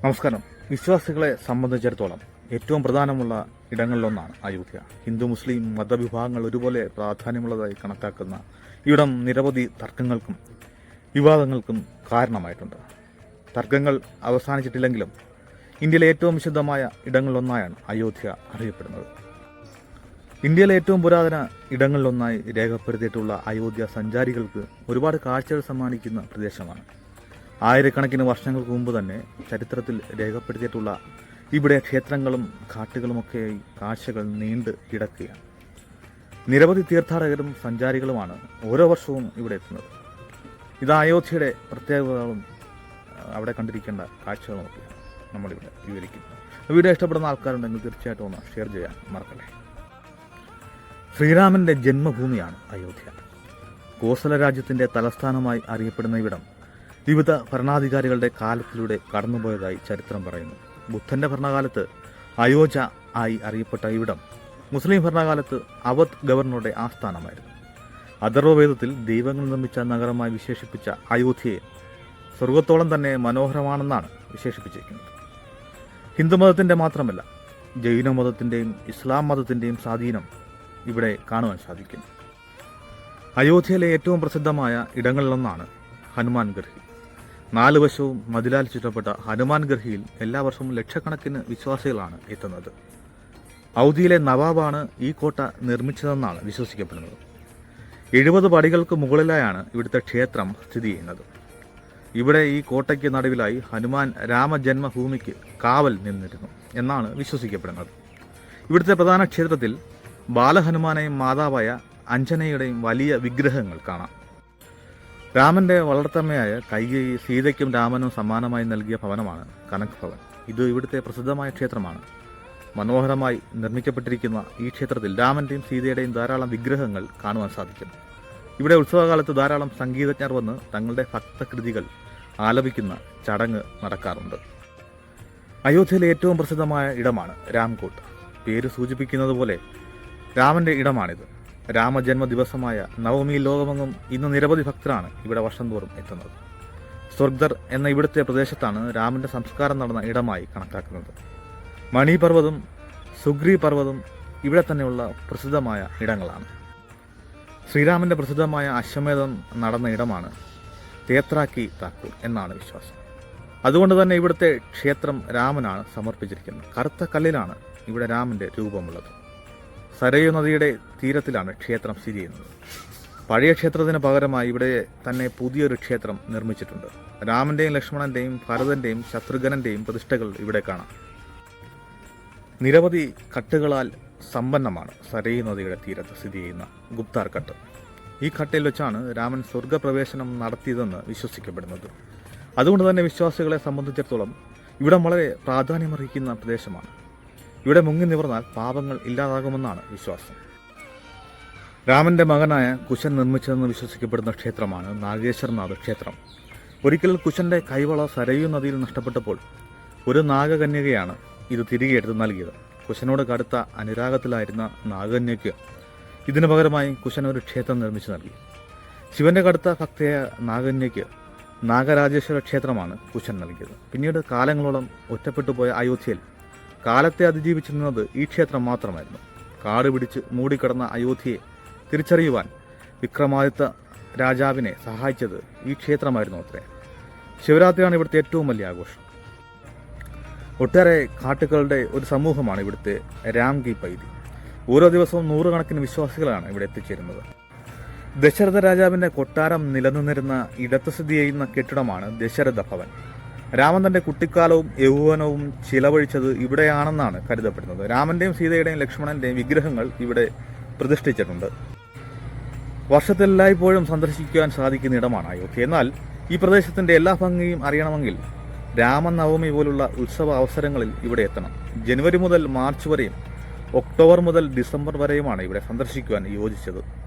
നമസ്കാരം. വിശ്വാസികളെ സംബന്ധിച്ചിടത്തോളം ഏറ്റവും പ്രധാനമുള്ള ഇടങ്ങളിലൊന്നാണ് അയോധ്യ. ഹിന്ദു മുസ്ലിം മതവിഭാഗങ്ങൾ ഒരുപോലെ പ്രാധാന്യമുള്ളതായി കണക്കാക്കുന്ന ഇവിടം നിരവധി തർക്കങ്ങൾക്കും വിവാദങ്ങൾക്കും കാരണമായിട്ടുണ്ട്. തർക്കങ്ങൾ അവസാനിച്ചിട്ടില്ലെങ്കിലും ഇന്ത്യയിലെ ഏറ്റവും വിശുദ്ധമായ ഇടങ്ങളിലൊന്നായാണ് അയോധ്യ അറിയപ്പെടുന്നത്. ഇന്ത്യയിലെ ഏറ്റവും പുരാതന ഇടങ്ങളിലൊന്നായി രേഖപ്പെടുത്തിയിട്ടുള്ള അയോധ്യ സഞ്ചാരികൾക്ക് ഒരുപാട് കാഴ്ചകൾ സമ്മാനിക്കുന്ന പ്രദേശമാണ് ആയിരക്കണക്കിന് വർഷങ്ങൾക്ക് മുമ്പ് തന്നെ ചരിത്രത്തിൽ രേഖപ്പെടുത്തിയിട്ടുള്ള ഇവിടെ ക്ഷേത്രങ്ങളും കാട്ടുകളുമൊക്കെയായി കാഴ്ചകൾ നീണ്ട് കിടക്കുകയാണ്. നിരവധി തീർത്ഥാടകരും സഞ്ചാരികളുമാണ് ഓരോ വർഷവും ഇവിടെ എത്തുന്നത്. ഇത് അയോധ്യയുടെ പ്രത്യേകതകളും അവിടെ കണ്ടിരിക്കേണ്ട കാഴ്ചകളുമൊക്കെ നമ്മളിവിടെ വിവരിക്കുന്നു. വീഡിയോ ഇഷ്ടപ്പെടുന്ന ആൾക്കാരുണ്ടെങ്കിൽ തീർച്ചയായിട്ടും ഒന്ന് ഷെയർ ചെയ്യാൻ മറക്കല്ലേ? ശ്രീരാമന്റെ ജന്മഭൂമിയാണ് അയോധ്യ. കോസല രാജ്യത്തിന്റെ തലസ്ഥാനമായി അറിയപ്പെടുന്ന ഇവിടം വിവിധ ഭരണാധികാരികളുടെ കാലത്തിലൂടെ കടന്നുപോയതായി ചരിത്രം പറയുന്നു. ബുദ്ധന്റെ ഭരണകാലത്ത് അയോജ ആയി അറിയപ്പെട്ട ഇവിടം മുസ്ലിം ഭരണകാലത്ത് അവധ് ഗവർണറുടെ ആസ്ഥാനമായിരുന്നു. അഥർവവേദത്തിൽ ദൈവങ്ങൾ നിർമ്മിച്ച നഗരമായി വിശേഷിപ്പിച്ച അയോധ്യയെ സ്വർഗത്തോളം തന്നെ മനോഹരമാണെന്നാണ് വിശേഷിപ്പിച്ചിരിക്കുന്നത്. ഹിന്ദുമതത്തിന്റെ മാത്രമല്ല ജൈന മതത്തിന്റെയും ഇസ്ലാം മതത്തിന്റെയും സ്വാധീനം ഇവിടെ കാണുവാൻ സാധിക്കും അയോധ്യയിലെ ഏറ്റവും പ്രസിദ്ധമായ ഇടങ്ങളിലൊന്നാണ് ഹനുമാൻ ഗർഹി. നാല് വശവും മതിലാൽ ചുറ്റപ്പെട്ട ഹനുമാൻ ഗർഹിയിൽ എല്ലാ വർഷവും ലക്ഷക്കണക്കിന് വിശ്വാസികളാണ് എത്തുന്നത്. ഔദിയിലെ നവാബാണ് ഈ കോട്ട നിർമ്മിച്ചതെന്നാണ് വിശ്വസിക്കപ്പെടുന്നത്. എഴുപത് പടികൾക്ക് മുകളിലായാണ് ഇവിടുത്തെ ക്ഷേത്രം സ്ഥിതി ചെയ്യുന്നത്. ഇവിടെ ഈ കോട്ടയ്ക്ക് നടുവിലായി ഹനുമാൻ രാമജന്മഭൂമിക്ക് കാവൽ നിന്നിരുന്നു എന്നാണ് വിശ്വസിക്കപ്പെടുന്നത്. ഇവിടുത്തെ പ്രധാന ക്ഷേത്രത്തിൽ ബാലഹനുമാനെയും മാതാവായ അഞ്ജനയുടെയും വലിയ വിഗ്രഹങ്ങൾ കാണാം. രാമന്റെ വളർത്തമ്മയായ കൈകേയി സീതയ്ക്കും രാമനും സമ്മാനമായി നൽകിയ ഭവനമാണ് കനക് ഭവൻ. ഇത് ഇവിടുത്തെ പ്രസിദ്ധമായ ക്ഷേത്രമാണ്. മനോഹരമായി നിർമ്മിക്കപ്പെട്ടിരിക്കുന്ന ഈ ക്ഷേത്രത്തിൽ രാമന്റെയും സീതയുടെയും ധാരാളം വിഗ്രഹങ്ങൾ കാണുവാൻ സാധിക്കും. ഇവിടെ ഉത്സവകാലത്ത് ധാരാളം സംഗീതജ്ഞർ വന്ന് തങ്ങളുടെ ഭക്തകൃതികൾ ആലപിക്കുന്ന ചടങ്ങ് നടക്കാറുണ്ട്. അയോധ്യയിലെ ഏറ്റവും പ്രസിദ്ധമായ ഇടമാണ് രാംകോട്ട്. പേര് സൂചിപ്പിക്കുന്നത് പോലെ രാമന്റെ ഇടമാണിത്. രാമജന്മ ദിവസമായ നവമി ലോകമെങ്ങും ഇന്ന് നിരവധി ഭക്തരാണ് ഇവിടെ വർഷം തോറും എത്തുന്നത്. സ്വർഗർ എന്ന ഇവിടുത്തെ പ്രദേശത്താണ് രാമന്റെ സംസ്കാരം നടന്ന ഇടമായി കണക്കാക്കുന്നത്. മണിപർവതും സുഗ്രി പർവതും ഇവിടെ തന്നെയുള്ള പ്രസിദ്ധമായ ഇടങ്ങളാണ്. ശ്രീരാമന്റെ പ്രസിദ്ധമായ അശ്വമേധം നടന്ന ഇടമാണ് തേത്രാക്കി താക്കൂർ എന്നാണ് വിശ്വാസം. അതുകൊണ്ട് തന്നെ ഇവിടുത്തെ ക്ഷേത്രം രാമനാണ് സമർപ്പിച്ചിരിക്കുന്നത്. കറുത്ത കല്ലിലാണ് ഇവിടെ രാമന്റെ രൂപമുള്ളത്. സരയു നദിയുടെ തീരത്തിലാണ് ക്ഷേത്രം സ്ഥിതി ചെയ്യുന്നത്. പഴയ ക്ഷേത്രത്തിന് പകരമായി ഇവിടെ തന്നെ പുതിയൊരു ക്ഷേത്രം നിർമ്മിച്ചിട്ടുണ്ട്. രാമന്റെയും ലക്ഷ്മണന്റെയും ഭരതന്റെയും ശത്രുഘ്നന്റെയും പ്രതിഷ്ഠകൾ ഇവിടെ കാണാം. നിരവധി കട്ടുകളാൽ സമ്പന്നമാണ് സരയു നദിയുടെ തീരത്ത് സ്ഥിതി ചെയ്യുന്ന ഗുപ്താർ കട്ട്. ഈ കട്ടയിൽ വെച്ചാണ് രാമൻ സ്വർഗപ്രവേശനം നടത്തിയതെന്ന് വിശ്വസിക്കപ്പെടുന്നത്. അതുകൊണ്ട് തന്നെ വിശ്വാസികളെ സംബന്ധിച്ചിടത്തോളം ഇവിടം വളരെ പ്രാധാന്യമർഹിക്കുന്ന പ്രദേശമാണ്. ഇവിടെ മുങ്ങി നിവർന്നാൽ പാപങ്ങൾ ഇല്ലാതാകുമെന്നാണ് വിശ്വാസം. രാമന്റെ മകനായ കുശൻ നിർമ്മിച്ചതെന്ന് വിശ്വസിക്കപ്പെടുന്ന ക്ഷേത്രമാണ് നാഗേശ്വരനാഥ് ക്ഷേത്രം. ഒരിക്കൽ കുശന്റെ കൈവള സരയു നദിയിൽ നഷ്ടപ്പെട്ടപ്പോൾ ഒരു നാഗകന്യകയാണ് ഇത് തിരികെ എടുത്ത് നൽകിയത്. കുശനോട് കടുത്ത അനുരാഗത്തിലായിരുന്ന നാഗകന്യയ്ക്ക് ഇതിനു പകരമായി കുശൻ ഒരു ക്ഷേത്രം നിർമ്മിച്ചു നൽകി. ശിവന്റെ കടുത്ത ഭക്തയായ നാഗകന്യയ്ക്ക് നാഗരാജേശ്വര ക്ഷേത്രമാണ് കുശൻ നൽകിയത്. പിന്നീട് കാലങ്ങളോളം ഒറ്റപ്പെട്ടുപോയ അയോധ്യയിൽ കാലത്തെ അതിജീവിച്ചിരുന്നത് ഈ ക്ഷേത്രം മാത്രമായിരുന്നു. കാട് പിടിച്ച് മൂടിക്കിടന്ന അയോധ്യയെ തിരിച്ചറിയുവാൻ വിക്രമാദിത്യ രാജാവിനെ സഹായിച്ചത് ഈ ക്ഷേത്രമായിരുന്നു അത്രേ. ശിവരാത്രിയാണ് ഇവിടുത്തെ ഏറ്റവും വലിയ ആഘോഷം. ഒട്ടേറെ കാട്ടുകളുടെ ഒരു സമൂഹമാണ് ഇവിടുത്തെ രാംകി പൈതി. ഓരോ ദിവസവും നൂറുകണക്കിന് വിശ്വാസികളാണ് ഇവിടെ എത്തിച്ചേരുന്നത്. ദശരഥ രാജാവിന്റെ കൊട്ടാരം നിലനിന്നിരുന്ന ഇടത്ത് സ്ഥിതി ചെയ്യുന്ന കെട്ടിടമാണ് ദശരഥ ഭവൻ. രാമൻ തന്റെ കുട്ടിക്കാലവും യൗവനവും ചിലവഴിച്ചത് ഇവിടെയാണെന്നാണ് കരുതപ്പെടുന്നത്. രാമന്റെയും സീതയുടെയും ലക്ഷ്മണന്റെയും വിഗ്രഹങ്ങൾ ഇവിടെ പ്രതിഷ്ഠിച്ചിട്ടുണ്ട്. വർഷത്തിലെല്ലായ്പ്പോഴും സന്ദർശിക്കുവാൻ സാധിക്കുന്ന ഇടമാണ് അയോധ്യ. എന്നാൽ ഈ പ്രദേശത്തിന്റെ എല്ലാ ഭംഗിയും അറിയണമെങ്കിൽ രാമനവമി പോലുള്ള ഉത്സവ അവസരങ്ങളിൽ ഇവിടെ എത്തണം. ജനുവരി മുതൽ മാർച്ച് വരെയും ഒക്ടോബർ മുതൽ ഡിസംബർ വരെയുമാണ് ഇവിടെ സന്ദർശിക്കുവാൻ യോജിച്ചത്.